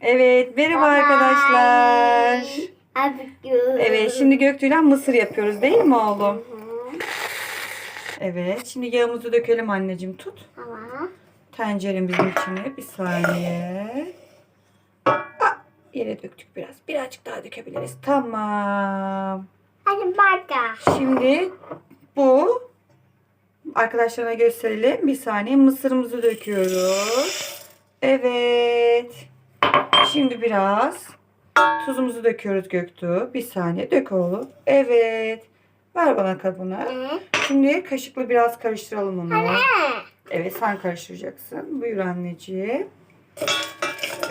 Evet, merhaba arkadaşlar. Abi Evet, şimdi Göktü'yle mısır yapıyoruz değil mi oğlum? Evet, şimdi yağımızı dökelim anneciğim tut. Tamam. Tenceremizin içine bir saniye. Aa, yere döktük biraz. Birazcık daha dökebiliriz. Tamam. Hadi barka. Şimdi bu arkadaşlarına gösterelim. Bir saniye mısırımızı döküyoruz. Evet. Şimdi biraz tuzumuzu döküyoruz Göktuğ. Bir saniye dök oğlum. Evet. Ver bana kabını. Ne? Şimdi kaşıkla biraz karıştıralım onu. Ne? Evet sen karıştıracaksın. Buyur anneciğim.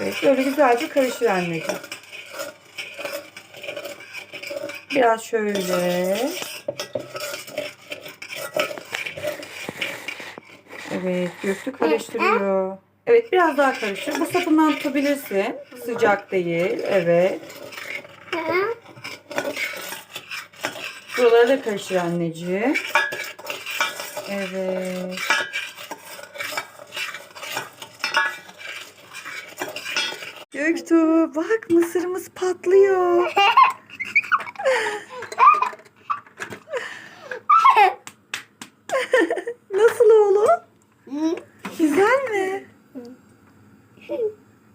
Evet böyle güzelce karıştır anneciğim. Biraz şöyle. Evet Göktü karıştırıyor. Evet biraz daha karıştır. Bu sapından tutabilirsin. Sıcak değil. Evet. Buraları da karıştır anneciğim. Evet. Göktuğ bak mısırımız patlıyor.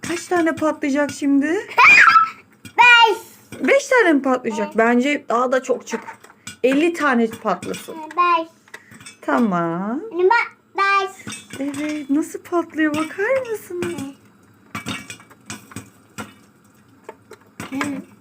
Kaç tane patlayacak şimdi? Beş. Beş tane mi patlayacak? Beş. Bence daha da çok çık. 50 tane patlasın. Ee, beş. Tamam. Beş. Evet nasıl patlıyor bakar mısınız? Hı.